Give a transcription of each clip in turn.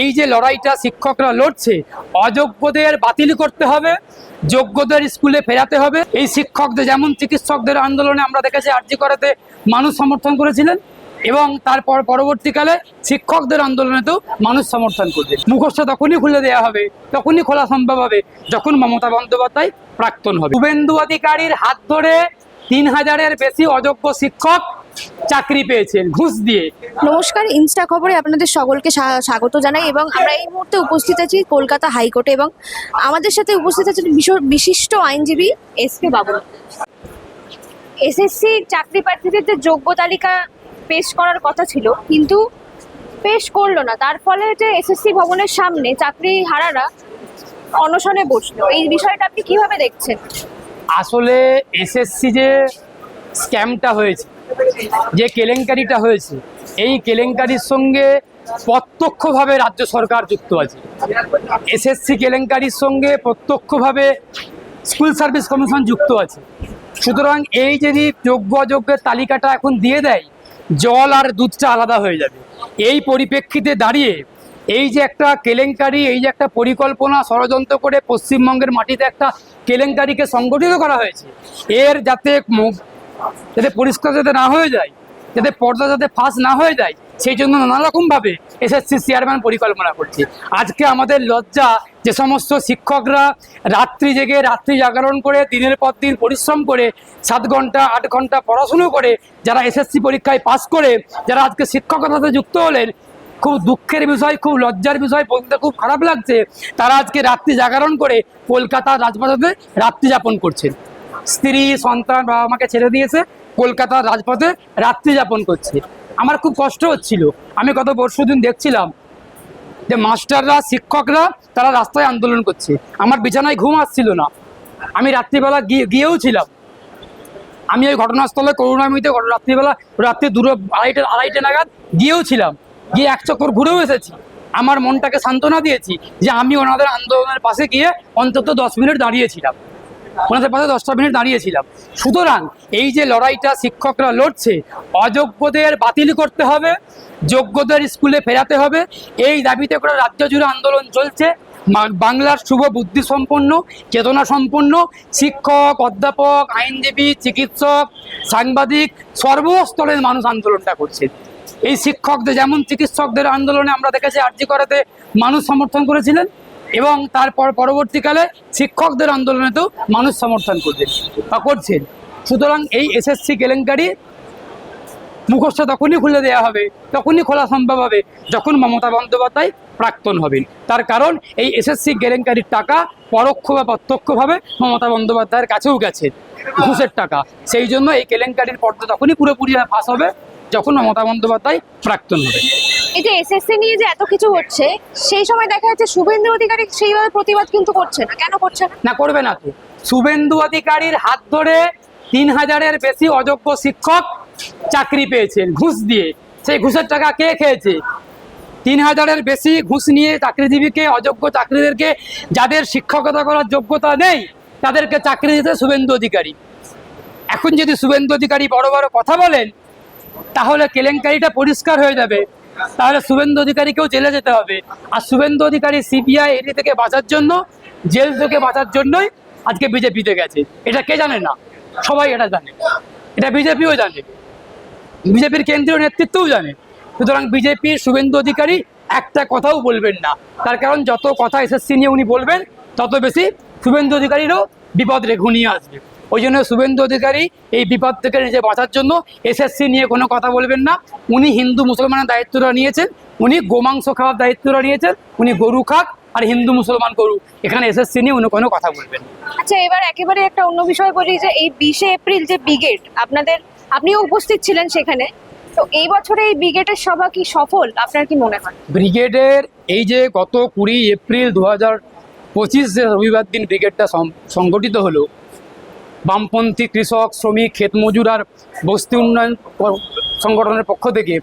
এই যে লড়াইটা শিক্ষকরা লড়ছে, অযোগ্যদের বাতিল করতে হবে, যোগ্যদের স্কুলে ফেরাতে হবে। এই শিক্ষকদের যেমন চিকিৎসকদের আন্দোলনে আমরা দেখেছি আর্জি করাতে মানুষ সমর্থন করেছিলেন এবং তারপর পরবর্তীকালে শিক্ষকদের আন্দোলনেতেও মানুষ সমর্থন করবে। মুখস্থ তখনই খুলে দেওয়া হবে, তখনই খোলা সম্ভব হবে যখন মমতা বন্দ্যোপাধ্যায় প্রাক্তন হবে। শুভেন্দু অধিকারীর হাত ধরে তিন হাজারের বেশি অযোগ্য শিক্ষক চাকরি পেয়েছেন ঘুষ দিয়ে। নমস্কার ইনস্টা খবরে আপনাদের সকলকে স্বা- স্বাগত জানাই এবং আমরা এই মুহূর্তে উপস্থিত আছি কলকাতা হাইকোর্টে এবং আমাদের সাথে উপস্থিত আছেন বিশিষ্ট আইনজীবী এস কে বাবু। এসএসসি চাকরি প্রার্থীদের যে যোগ্য তালিকা পেশ করার কথা ছিল কিন্তু পেশ করল না। তার ফলে যে এসএসসি ভবনের সামনে চাকরি হারারা অনশনে বসল। এই বিষয়টা আপনি কীভাবে দেখছেন? আসলে এসএসসি যে স্ক্যামটা হয়েছে যে কেলেঙ্কারিটা হয়েছে, এই কেলেঙ্কারির সঙ্গে প্রত্যক্ষভাবে রাজ্য সরকার যুক্ত আছে। এসএসসি কেলেঙ্কারির সঙ্গে প্রত্যক্ষভাবে স্কুল সার্ভিস কমিশন যুক্ত আছে। সুতরাং এই যদি যোগ্য অযোগ্যের তালিকাটা এখন দিয়ে দেয়, জল আর দুধটা আলাদা হয়ে যাবে। এই পরিপ্রেক্ষিতে দাঁড়িয়ে এই যে একটা কেলেঙ্কারি, এই যে একটা পরিকল্পনা ষড়যন্ত্র করে পশ্চিমবঙ্গের মাটিতে একটা কেলেঙ্কারিকে সংগঠিত করা হয়েছে, এর যাতে যাতে পরিষ্কার যাতে না হয়ে যায়, যাতে পর্দা যাতে ফাঁস না হয়ে যায়, সেই জন্য নানা রকমভাবে এসএসসি চেয়ারম্যান পরিকল্পনা করছে। আজকে আমাদের লজ্জা যে সমস্ত শিক্ষকরা রাত্রি জেগে রাত্রি জাগরণ করে দিনের পর দিন পরিশ্রম করে সাত ঘণ্টা, আট ঘণ্টা পড়াশুনো করে যারা এসএসসি পরীক্ষায় পাস করে, যারা আজকে শিক্ষকতাতে যুক্ত হলেন, খুব দুঃখের বিষয়, খুব লজ্জার বিষয়, বলতে খুব খারাপ লাগছে, তারা আজকে রাত্রি জাগরণ করে কলকাতার রাজপথে রাত্রি যাপন করছেন। স্ত্রী, সন্তান, বাবা মাকে ছেড়ে দিয়েছে, কলকাতার রাজপথে রাত্রি যাপন করছে। আমার খুব কষ্ট হচ্ছিল। আমি গত পরশু দিন দেখছিলাম যে মাস্টাররা, শিক্ষকরা, তারা রাস্তায় আন্দোলন করছে। আমার বিছানায় ঘুম আসছিল না। আমি রাত্রিবেলা গিয়ে, গিয়েও ছিলাম। আমি ওই ঘটনাস্থলে, করুণাময়ীতে ঘট- রাত্রিবেলা, রাত্রি দুটো, আড়াইটে আড়াইটে নাগাদ গিয়েও ছিলাম। গিয়ে এক চক্কর ঘুরেও এসেছি। আমার মনটাকে সান্ত্বনা দিয়েছি যে আমি ওনাদের আন্দোলনের পাশে গিয়ে অন্তত দশ মিনিট দাঁড়িয়েছিলাম। ওনাদের পাশে দশটা মিনিট দাঁড়িয়েছিলাম। সুতরাং এই যে লড়াইটা শিক্ষকরা লড়ছে, অযোগ্যদের বাতিল করতে হবে, যোগ্যদের স্কুলে ফেরাতে হবে। এই দাবিতে করে রাজ্য জুড়ে আন্দোলন চলছে। বাংলার শুভ বুদ্ধি সম্পন্ন, চেতনা সম্পন্ন, শিক্ষক, অধ্যাপক, আইনজীবী, চিকিৎসক, সাংবাদিক, সর্বস্তরের মানুষ আন্দোলনটা করছে। এই শিক্ষকদের, যেমন চিকিৎসকদের আন্দোলনে আমরা দেখেছি, আর্জি করাতে মানুষ সমর্থন করেছিলেন। এবং তারপর পরবর্তীকালে শিক্ষকদের আন্দোলনেতেও মানুষ সমর্থন করছেন বা করছেন। সুতরাং এই এসএসসি কেলেঙ্কারি মুখস্থ তখনই খুলে দেওয়া হবে, তখনই খোলা সম্ভব হবে, যখন মমতা বন্দ্যোপাধ্যায় প্রাক্তন হবেন। তার কারণ এই এসএসসি কেলেঙ্কারির টাকা পরোক্ষ বা প্রত্যক্ষভাবে মমতা বন্দ্যোপাধ্যায়ের কাছেও গেছে, ঘুষের টাকা। সেই জন্য এই কেলেঙ্কারির পর্দা তখনই পুরোপুরি ফাঁস হবে যখন মমতা বন্দ্যোপাধ্যায় প্রাক্তন হবে এই যে এসএসসি নিয়ে যে এত কিছু হচ্ছে, সেই সময় দেখা যাচ্ছে শুভেন্দু অধিকারী সেইভাবে প্রতিবাদ কিন্তু করছে না। কেন করছে না, করবে না তো। শুভেন্দু অধিকারীর হাত ধরে তিন হাজারের বেশি অযোগ্য শিক্ষক চাকরি পেয়েছেন, ঘুষ দিয়ে। সেই ঘুষের টাকা কে খেয়েছে? তিন হাজারের বেশি ঘুষ নিয়ে চাকরিজীবীকে, অযোগ্য চাকরিদেরকে, যাদের শিক্ষকতা করার যোগ্যতা নেই, তাদেরকে চাকরি দিতে শুভেন্দু অধিকারী। এখন যদি শুভেন্দু অধিকারী বড় বড় কথা বলেন, তাহলে কেলেঙ্কারিটা পরিষ্কার হয়ে যাবে। তাহলে শুভেন্দু অধিকারীকেও জেলে যেতে হবে। আর শুভেন্দু অধিকারী সিবিআই এডি থেকে বাঁচার জন্য, জেল থেকে বাঁচার জন্যই আজকে বিজেপিতে গেছে। এটা কে জানে না? সবাই এটা জানে। এটা বিজেপিও জানে। বিজেপির কেন্দ্রীয় নেতৃত্বও জানে। সুতরাং বিজেপির শুভেন্দু অধিকারী একটা কথাও বলবেন না। তার কারণ যত কথা এসএসসি নিয়ে উনি বলবেন, তত বেশি শুভেন্দু অধিকারীরও বিপদ রে ঘনিয়ে আসবে। ওই জন্য শুভেন্দু অধিকারী এই বিপদ থেকে নিজে বাঁচার জন্য এসএসসি নিয়ে কোনো কথা বলবেন না। উনি হিন্দু মুসলমানের দায়িত্বটা নিয়েছেন উনি গোমাংস খাওয়ার দায়িত্বটা নিয়েছেন উনি গরু খাক আর হিন্দু মুসলমান গরু। এখানে এসএসসি নিয়ে উনি কোনো কথা বলবেন আচ্ছা এবার একেবারে একটা অন্য বিষয় বলি যে এই বিশে এপ্রিল যে ব্রিগেড আপনাদের আপনিও উপস্থিত ছিলেন সেখানে। তো এই বছরে এই ব্রিগেডের সভা কি সফল? আপনার কি মনে হয়? ব্রিগেডের এই যে গত কুড়ি এপ্রিল দু হাজার পঁচিশ যে রবিবার দিন ব্রিগেডটা সংগঠিত হলো বামপন্থী কৃষক, শ্রমিক ক্ষেত মজুর আর বস্তি উন্নয়ন সংগঠনের পক্ষ থেকে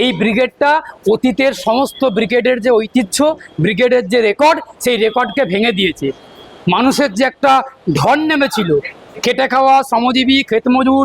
এই ব্রিগেডটা অতীতের সমস্ত ব্রিগেডের যে ঐতিহ্য, ব্রিগেডের যে রেকর্ড, সেই রেকর্ডকে ভেঙে দিয়েছে। মানুষের যে একটা ঢন নেমেছিল, খেটে খাওয়া, শ্রমজীবী ক্ষেত মজুর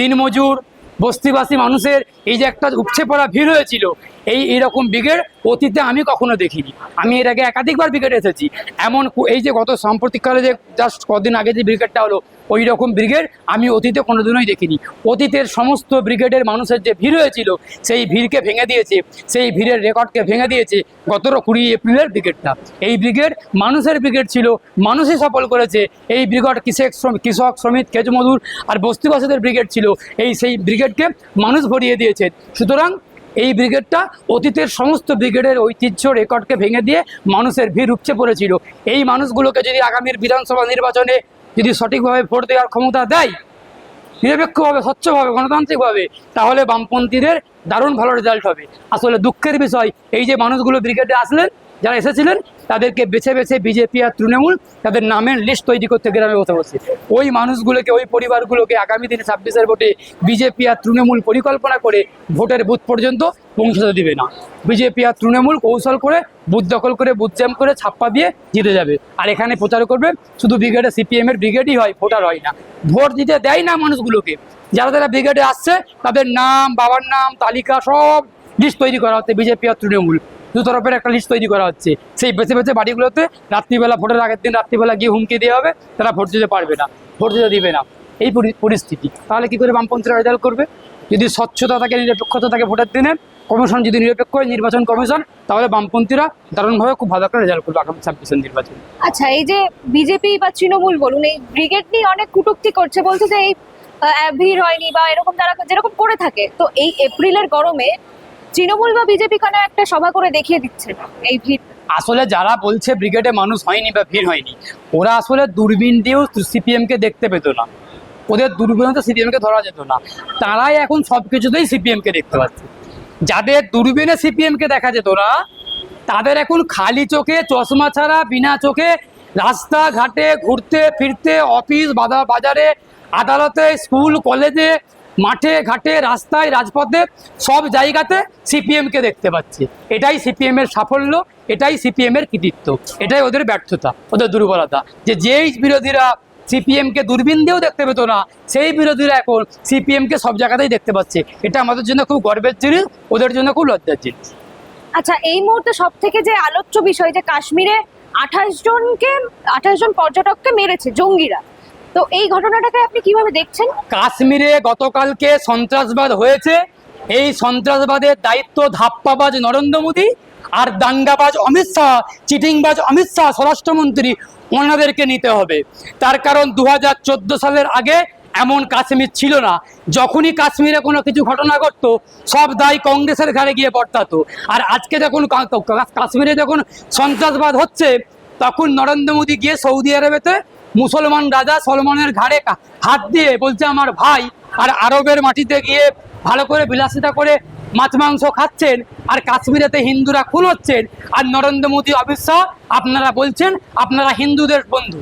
দিনমজুর, বস্তিবাসী মানুষের এই যে একটা উপচে পড়া ভিড় হয়েছিল এই এরকম ব্রিগেড অতীতে আমি কখনো দেখিনি। আমি এর আগে একাধিকবার ব্রিগেড এসেছি। এমন এই যে গত সাম্প্রতিককালে যে জাস্ট কদিন আগে যে ব্রিগেডটা হলো ওই রকম ব্রিগেড আমি অতীতে কোনোদিনই দেখিনি। অতীতের সমস্ত ব্রিগেডের মানুষের যে ভিড় হয়েছিল, সেই ভিড়কে ভেঙে দিয়েছে, সেই ভিড়ের রেকর্ডকে ভেঙে দিয়েছে গত কুড়ি এপ্রিলের ব্রিগেডটা এই ব্রিগেড মানুষের ব্রিগেড ছিল, মানুষই সফল করেছে। এই ব্রিগেড কৃষক শ্রম- কৃষক শ্রমিক খেজমজুর আর বস্তিবাসীদের ব্রিগেড ছিল। এই সেই ব্রিগেডকে মানুষ ভরিয়ে দিয়েছে। সুতরাং এই ব্রিগেডটা অতীতের সমস্ত ব্রিগেডের ঐতিহ্য রেকর্ডকে ভেঙে দিয়ে মানুষের ভিড় উপচে পড়েছিল। এই মানুষগুলোকে যদি আগামীর বিধানসভা নির্বাচনে যদি সঠিকভাবে ভোট দেওয়ার ক্ষমতা দেয়, নিরপেক্ষভাবে, স্বচ্ছভাবে, গণতান্ত্রিকভাবে, তাহলে বামপন্থীদের দারুণ ভালো রেজাল্ট হবে। আসলে দুঃখের বিষয়, এই যে মানুষগুলো ব্রিগেডে আসলেন যারা এসেছিলেন, তাদেরকে বেছে বেছে বিজেপি আর তৃণমূল তাদের নামের লিস্ট তৈরি করতে গ্রামে বসে বসে ওই মানুষগুলোকে, ওই পরিবারগুলোকে আগামী দিনে ছাব্বিশের ভোটে বিজেপি আর তৃণমূল পরিকল্পনা করে ভোটের বুথ পর্যন্ত পৌঁছতে দিবে না। বিজেপি আর তৃণমূল কৌশল করে, বুথ দখল করে, বুথ জ্যাম করে ছাপ্পা দিয়ে জিতে যাবে। আর এখানে প্রচার করবে, শুধু ব্রিগেডে সিপিএম এর ব্রিগেডই হয়, ভোটার হয় না। ভোট দিতে দেয় না মানুষগুলোকে। যারা যারা ব্রিগেডে আসছে, তাদের নাম, বাবার নাম, তালিকা সব লিস্ট তৈরি করা হচ্ছে বিজেপি আর তৃণমূল। দু তরফের একটা লিস্ট তৈরি করা হচ্ছে। সেই বেছে বেছে বাড়িগুলোতে রাত্রিবেলা ভোটের আগের দিন রাত্রিবেলা গিয়ে হুমকি দেওয়া হবে, তারা ভোট দিতে পারবে না, ভোট দিতে দিবে না। এই পরিস্থিতি। তাহলে কি করে বামপন্থীরা রেজাল্ট করবে? যদি স্বচ্ছতা থাকে, নিরপেক্ষতা থাকে ভোটের দিনে, কমিশন যদি নিরপেক্ষ হয়, নির্বাচন কমিশন, তাহলে বামপন্থীরা দারুণভাবে খুব ভালো একটা রেজাল্ট করবে আগামী ছাব্বিশের নির্বাচনে। আচ্ছা এই যে বিজেপি বা তৃণমূল বলুন, এই ব্রিগেড নিয়ে অনেক কটূক্তি করছে, বলছে যে এই ভিড় হয়নি বা এরকম তারা যেরকম করে থাকে, তো এই এপ্রিলের গরমে তৃণমূল বা বিজেপি কেন একটা সভা করে দেখিয়ে দিচ্ছে এই ভিড়? আসলে যারা বলছে ব্রিগেডে মানুষ হয়নি বা ভিড় হয়নি, ওরা আসলে দূরবীন দিয়েও সিপিএমকে দেখতে পেতো না। ওদের দূরবীনতে সিপিএমকে ধরা যেত না। তারাই এখন সব কিছুতেই সিপিএমকে দেখতে পাচ্ছে। যাদের দূরবীনে সিপিএমকে দেখা যেত না, তাদের এখন খালি চোখে চশমা ছাড়া, বিনা চোখে রাস্তাঘাটে ঘুরতে, ফিরতে, অফিস বাজারে, আদালতে, স্কুল, কলেজে মাঠে, ঘাটে, রাস্তায়, রাজপথে, সব জায়গাতে সিপিএমকে দেখতে পাচ্ছে। এটাই সিপিএম এর সাফল্য, এটাই সিপিএম এর কৃতিত্ব, এটাই ওদের ব্যর্থতা, ওদের দুর্বলতা। যে যেই বিরোধীরা সিপিএমকে দূরবীন দিয়েও দেখতে পেতো না, সেই বিরোধীরা এখন সিপিএমকে সব জায়গাতেই দেখতে পাচ্ছে। এটা আমাদের জন্য খুব গর্বের জিনিস ওদের জন্য খুব লজ্জার জিনিস আচ্ছা এই মুহূর্তে সব থেকে যে আলোচ্য বিষয় যে কাশ্মীরে আঠাশ জনকে, আঠাশ জন পর্যটককে মেরেছে জঙ্গিরা তো এই ঘটনাটাকে আপনি কীভাবে দেখছেন? কাশ্মীরে গতকালকে সন্ত্রাসবাদ হয়েছে। এই সন্ত্রাসবাদের দায়িত্ব ধাপ্পাবাজ নরেন্দ্র মোদী আর দাঙ্গাবাজ অমিত শাহ, চিটিংবাজ অমিত শাহ, স্বরাষ্ট্রমন্ত্রী ওনাদেরকে নিতে হবে। তার কারণ দু হাজার চোদ্দ সালের আগে এমন কাশ্মীর ছিল না। যখনই কাশ্মীরে কোনো কিছু ঘটনা ঘটতো, সব দায় কংগ্রেসের ঘাড়ে গিয়ে বর্তাতো আর আজকে যখন কাশ্মীরে যখন সন্ত্রাসবাদ হচ্ছে, তখন নরেন্দ্র মোদী গিয়ে সৌদি আরবেতে মুসলমান রাজা সলমনের ঘাড়ে হাত দিয়ে বলছে আমার ভাই, আর আরবের মাটিতে গিয়ে ভালো করে বিলাসিতা করে মাছ মাংস খাচ্ছেন, আর কাশ্মীরেতে হিন্দুরা খুন হচ্ছেন। আর নরেন্দ্র মোদী, অমিত শাহ, আপনারা বলছেন আপনারা হিন্দুদের বন্ধু,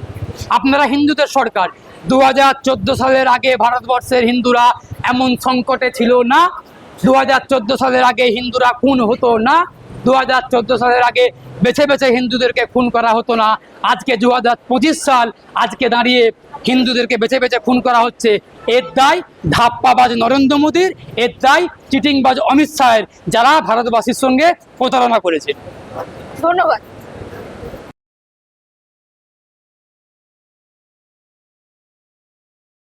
আপনারা হিন্দুদের সরকার। দু হাজার চোদ্দ সালের আগে ভারতবর্ষের হিন্দুরা এমন সংকটে ছিল না দু হাজার চোদ্দ সালের আগে হিন্দুরা খুন হতো না। দু হাজার চোদ্দ সালের আগে বেছে বেছে হিন্দুদেরকে খুন করা হতো না। আজকে দু হাজার পঁচিশ সাল আজকে দাঁড়িয়ে হিন্দুদেরকে বেছে বেছে খুন করা হচ্ছে। এর দায় ধাপ্পাবাজ নরেন্দ্র মোদীর, এর দায় চিটিংবাজ অমিত শাহের, যারা ভারতবাসীর সঙ্গে প্রতারণা করেছে। ধন্যবাদ।